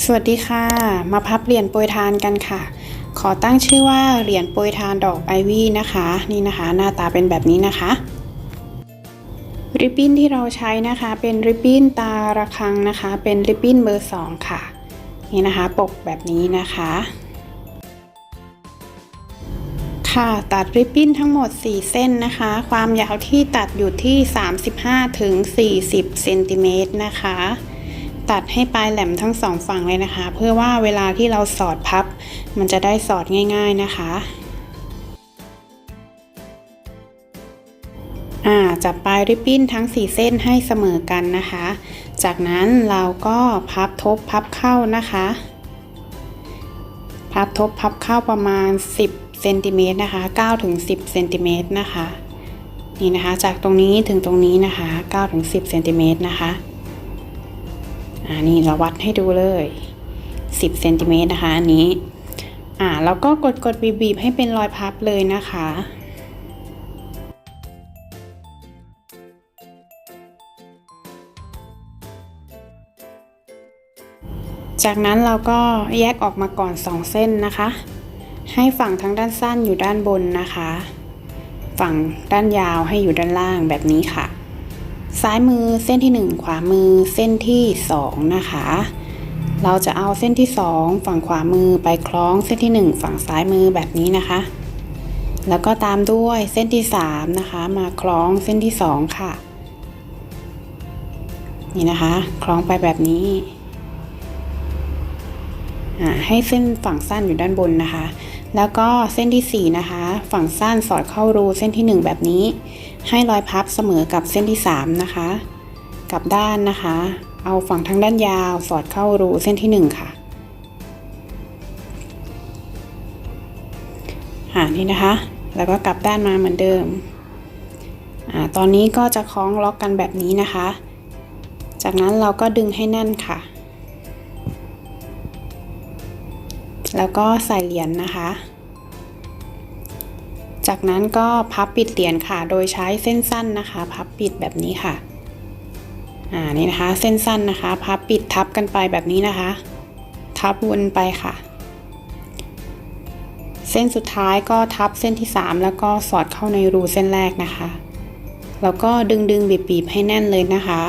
สวัสดีค่ะ มาพับเหรียญโปรยทานกันค่ะ ขอตั้งชื่อว่าเหรียญโปรยทานดอกไอวี่นะคะ นี่นะคะ หน้าตาเป็นแบบนี้นะคะริบบิ้นที่เราใช้นะคะ เป็นริบบิ้นตาระฆังนะคะ เป็นริบบิ้นเบอร์สองค่ะ นี่นะคะ ปกแบบนี้นะคะ ค่ะตัดริบบิ้นทั้งหมด 4 เส้นนะคะ ความยาวที่ตัดอยู่ที่ 35ถึง40เซนติเมตรนะคะ ตัดให้ปลายแหลมทั้งสองฝั่งเลยนะคะ เพื่อว่าเวลาที่เราสอดพับ มันจะได้สอดง่าย ๆนะคะอ่าจับปลายริบบิ้นทั้ง 4 เส้นให้เสมอกันนะคะ จากนั้นเราก็พับทบพับเข้านะคะ พับทบพับเข้าประมาณ 10เซนติเมตรนะคะ9ถึง10เซนติเมตรนะคะ นี่นะคะ จากตรงนี้ถึงตรงนี้นะคะ9ถึง10เซนติเมตรนะคะ อ่านี่เราวัดให้ดูเลย 10เซนติเมตรนะคะอันนี้ อ่าแล้วก็กดกดบีบบีบให้เป็นรอยพับเลยนะคะจากนั้นเราก็แยกออกมาก่อน 2 เส้นนะคะ ให้ฝั่งทั้งด้านสั้นอยู่ด้านบนนะคะ ฝั่งด้านยาวให้อยู่ด้านล่างแบบนี้ค่ะ ซ้ายมือเส้นที่ 1 ขวามือเส้นที่2นะคะ เราจะเอาเส้นที่ 2 ฝั่งขวามือไปคล้องเส้นที่ 1 ฝั่งซ้ายมือแบบนี้นะคะ แล้วก็ตามด้วยเส้นที่ 3 นะคะ มาคล้องเส้นที่ 2 ค่ะ นี่นะคะ คล้องไปแบบนี้ให้เส้นฝั่งสั้นอยู่ด้านบนนะคะ แล้วก็เส้นที่ 4 นะคะ ฝั่งสั้นสอดเข้ารูเส้นที่ 1 แบบนี้ ให้รอยพับเสมอกับเส้นที่ 3 นะคะ กลับด้านนะคะ เอาฝั่งทางด้านยาวสอดเข้ารูเส้นที่ 1 ค่ะอ่านี่นะคะ แล้วก็กลับด้านมาเหมือนเดิมอ่าตอนนี้ก็จะคล้องล็อกกันแบบนี้นะคะ จากนั้นเราก็ดึงให้แน่นค่ะ แล้วก็ใส่เหรียญนนะคะ จากนั้นก็พับปิดเหรียญค่ะ โดยใช้เส้นสั้นนะคะ พับปิดแบบนี้ค่ะ อ่า นี่นะคะ เส้นสั้นนะคะ พับปิดทับกันไปแบบนี้นะคะ ทับวนไปค่ะ เส้นสุดท้ายก็ทับเส้นที่ 3 แล้วก็สอดเข้าในรูเส้นแรกนะคะ แล้วก็ดึงดึงบีบบีบให้แน่นเลยนะคะ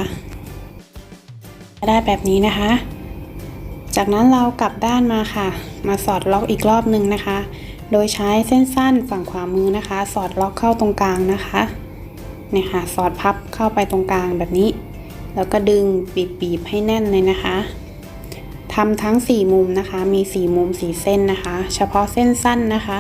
ได้แบบนี้นะคะ จากนั้นเรากลับด้านมาค่ะ มาสอดล็อกอีกรอบหนึ่งนะคะ โดยใช้เส้นสั้นฝั่งขวามือนะคะ สอดล็อกเข้าตรงกลางนะคะเนี่ยค่ะสอดพับเข้าไปตรงกลางแบบนี้ แล้วก็ดึงบีบบีบให้แน่นเลยนะคะทำทั้ง 4 มุมนะคะ มี 4 มุม 4 เส้นนะคะ เฉพาะเส้นสั้นนะคะ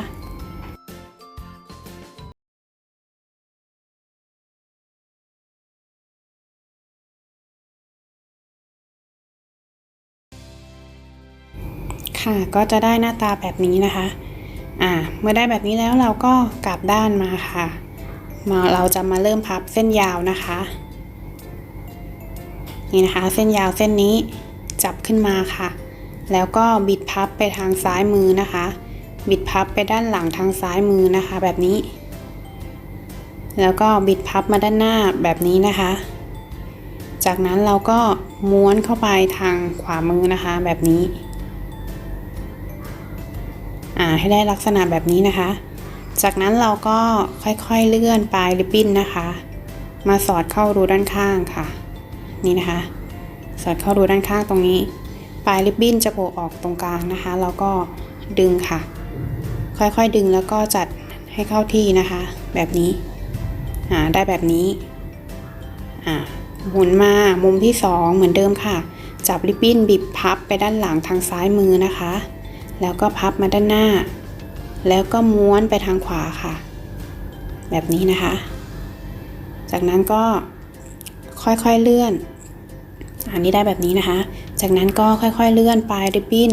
ค่ะก็จะได้หน้าตาแบบนี้นะคะ อ่าเมื่อได้แบบนี้แล้วเราก็กลับด้านมาค่ะ มาเราจะมาเริ่มพับเส้นยาวนะคะ นี่นะคะ เส้นยาวเส้นนี้จับขึ้นมาค่ะ แล้วก็บิดพับไปทางซ้ายมือนะคะ บิดพับไปด้านหลังทางซ้ายมือนะคะ แบบนี้ แล้วก็บิดพับมาด้านหน้าแบบนี้นะคะ จากนั้นเราก็ม้วนเข้าไปทางขวามือนะคะ แบบนี้ ให้ได้ลักษณะแบบนี้นะคะ จากนั้นเราก็ค่อยๆเลื่อนปลายริบบิ้นนะคะ มาสอดเข้ารูด้านข้างค่ะ นี่นะคะ สอดเข้ารูด้านข้างตรงนี้ ปลายริบบิ้นจะโผล่ออกตรงกลางนะคะเราก็ดึงค่ะ ค่อยๆดึงแล้วก็จัดให้เข้าที่นะคะ แบบนี้อ่าได้แบบนี้อ่าหมุนมามุมที่ 2 เหมือนเดิมค่ะ จับริบบิ้นบิบพับไปด้านหลังทางซ้ายมือนะคะ แล้วก็พับมาด้านหน้า แล้วก็ม้วนไปทางขวาค่ะ แบบนี้นะคะ จากนั้นก็ค่อยๆเลื่อน อันนี้ได้แบบนี้นะคะ จากนั้นก็ค่อยๆเลื่อนปลายริบบิ้น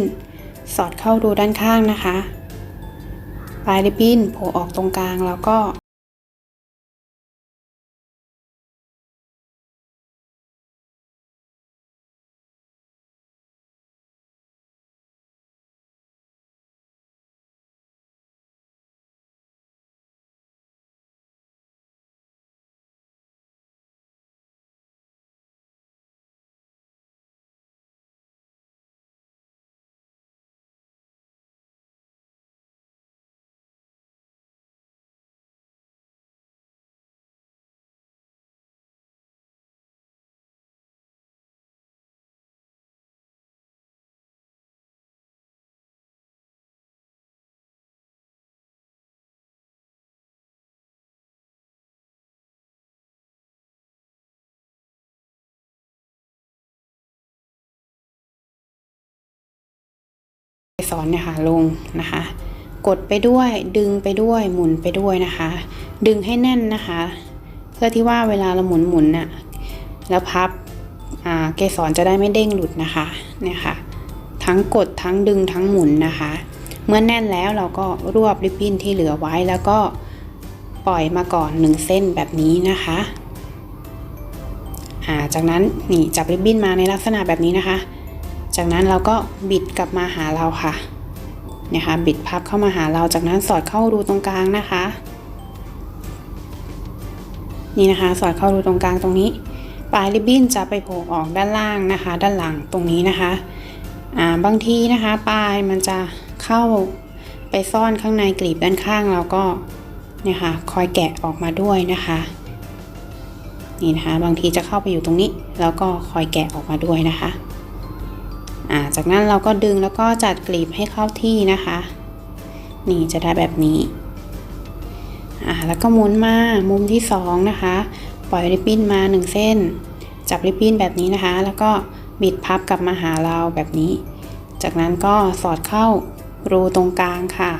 สอดเข้ารูด้านข้างนะคะ ปลายริบบิ้นโผล่ออกตรงกลางแล้วก็ สรเนี่ยค่ะลงนะคะ กดไปด้วยดึงไปด้วยหมุนไปด้วยนะคะ ดึงให้แน่นนะคะ เพื่อที่ว่าเวลาเราหมุนหมุนน่ะแล้วพับเกสรจะได้ไม่เด้งหลุดนะคะเนี่ยค่ะ ทั้งกดทั้งดึงทั้งหมุนนะคะ เมื่อแน่นแล้วเราก็รวบริบบิ้นที่เหลือไว้แล้วก็ปล่อยมาก่อนหนึ่งเส้นแบบนี้นะคะจากนั้นนี่จับริบบิ้นมาในลักษณะแบบนี้นะคะ จากนั้นเราก็บิดกลับมาหาเราค่ะเนี่ยค่ะบิดพับเข้ามาหาเราจากนั้นสอดเข้ารูตรงกลางนะคะ นี่นะคะสอดเข้ารูตรงกลางตรงนี้ ปลายริบบิ้นจะไปโผล่ออกด้านล่างนะคะ ด้านหลังตรงนี้นะคะอ่าบางทีนะคะปลายมันจะเข้าไปซ่อนข้างในกลีบด้านข้างเราก็เนี่ยค่ะคอยแกะออกมาด้วยนะคะนี่นะคะบางทีจะเข้าไปอยู่ตรงนี้ แล้วก็คอยแกะออกมาด้วยนะคะ อ่าจากนั้นเราก็ดึงแล้วก็จัดกลีบให้เข้าที่นะคะ นี่จะได้แบบนี้อ่าแล้วก็หมุนมามุมที่สองนะคะ ปล่อยริบบิ้นมา 1 เส้น จับริบบิ้นแบบนี้นะคะ แล้วก็บิดพับกลับมาหาเราแบบนี้ จากนั้นก็สอดเข้ารูตรงกลางค่ะ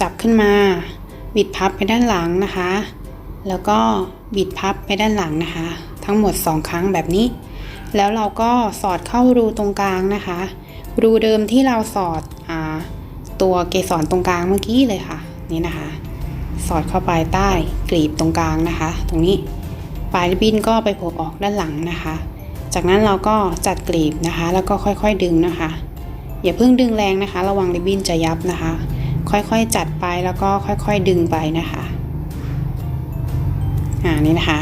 จับขึ้นมา บิดพับไปด้านหลังนะคะ แล้วก็บิดพับไปด้านหลังนะคะ ทั้งหมด 2 ครั้งแบบนี้ แล้วเราก็สอดเข้ารูตรงกลางนะคะ รูเดิมที่เราสอดอตัวเกสรตรงกลางเมื่อกี้เลยค่ะนี่นะคะ สอดเข้าไปใต้กลีบตรงกลางนะคะ ตรงนี้ปลายริบบิ้นก็ไปโผล่ออกด้านหลังนะคะ จากนั้นเราก็จัดกลีบนะคะ แล้วก็ค่อยๆดึงนะคะ อย่าเพิ่งดึงแรงนะคะ ระวังริบบิ้นจะยับนะคะ ค่อยๆจัดไปแล้วก็ค่อยๆดึงไปนะคะอ่านี่นะคะ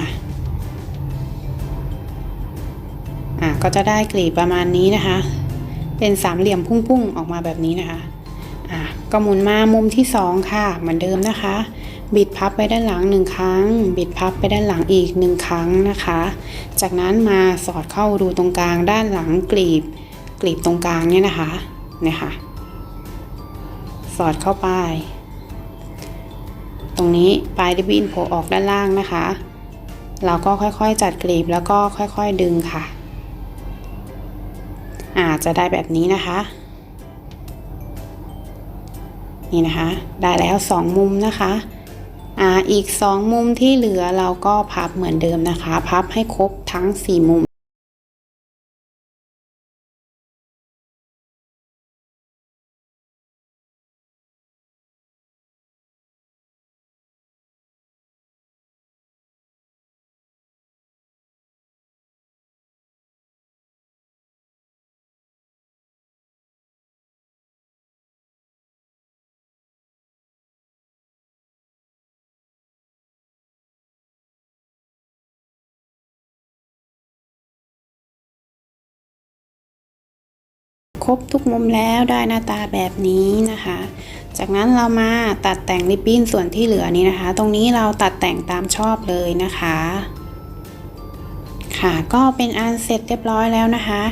อ่าก็จะได้กลีบประมาณนี้นะคะ เป็นสามเหลี่ยมพุ่งๆออกมาแบบนี้นะคะอ่าก็หมุนมามุมที่สองค่ะเหมือนเดิมนะคะ บิดพับไปด้านหลังหนึ่งครั้ง บิดพับไปด้านหลังอีกหนึ่งครั้งนะคะ จากนั้นมาสอดเข้ารูตรงกลางด้านหลังกลีบกลีบตรงกลางเนี่ยนะคะเนี่ยค่ะ สอดเข้าไป ตรงนี้ปลายริบบิ้นโผล่ออกด้านล่างนะคะ เราก็ค่อยๆจัดกลีบแล้วก็ค่อยๆดึงค่ะ อาจจะได้แบบนี้นะคะ นี่นะคะ ได้แล้วสองมุมนะคะอ่าอีกสองมุมที่เหลือเราก็พับเหมือนเดิมนะคะ พับให้ครบทั้งสี่มุม ครบทุกมุมแล้วได้หน้าตาแบบนี้นะคะ จากนั้นเรามาตัดแต่งริบบิ้นส่วนที่เหลือนี้นะคะ ตรงนี้เราตัดแต่งตามชอบเลยนะคะ ค่ะก็เป็นอันเสร็จเรียบร้อยแล้วนะคะ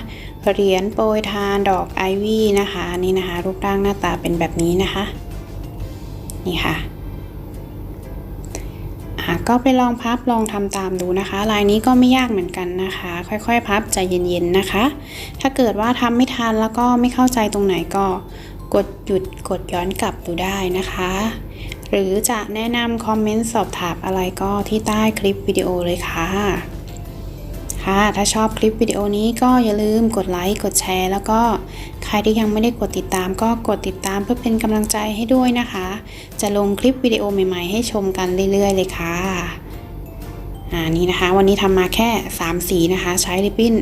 เหรียญโปรยทานดอกไอวี่นะคะนี่นะคะ รูปร่างหน้าตาเป็นแบบนี้นะคะ นี่ค่ะอะ ก็ไปลองพับลองทำตามดูนะคะ ลายนี้ก็ไม่ยากเหมือนกันนะคะ ค่อยๆ พับใจเย็นๆนะคะ ถ้าเกิดว่าทำไม่ทันแล้วก็ไม่เข้าใจตรงไหนก็กดหยุดกดย้อนกลับดูได้นะคะ หรือจะแนะนำคอมเมนต์สอบถามอะไรก็ที่ใต้คลิปวิดีโอเลยค่ะ ค่ะ ถ้าชอบคลิปวิดีโอนี้ก็อย่าลืมกดไลค์ กดแชร์ แล้วก็ใครที่ยังไม่ได้กดติดตามก็กดติดตามเพื่อเป็นกำลังใจให้ด้วยนะคะ จะลงคลิปวิดีโอใหม่ ๆ ให้ชมกันเรื่อย ๆ เลยค่ะอ่านี่นะคะ วันนี้ทำมาแค่ 3 สีนะคะ ใช้ริบบิ้น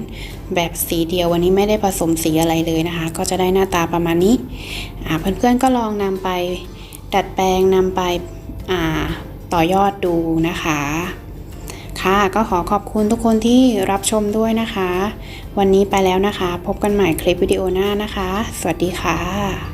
แบบสีเดียววันนี้ไม่ได้ผสมสีอะไรเลยนะคะ ก็จะได้หน้าตาประมาณนี้อ่าเพื่อนๆก็ลองนำไปดัดแปลงนำไปอ่าต่อยอดดูนะคะ ค่ะ ก็ขอขอบคุณทุกคนที่รับชมด้วยนะคะ วันนี้ไปแล้วนะคะ พบกันใหม่คลิปวิดีโอหน้านะคะ สวัสดีค่ะ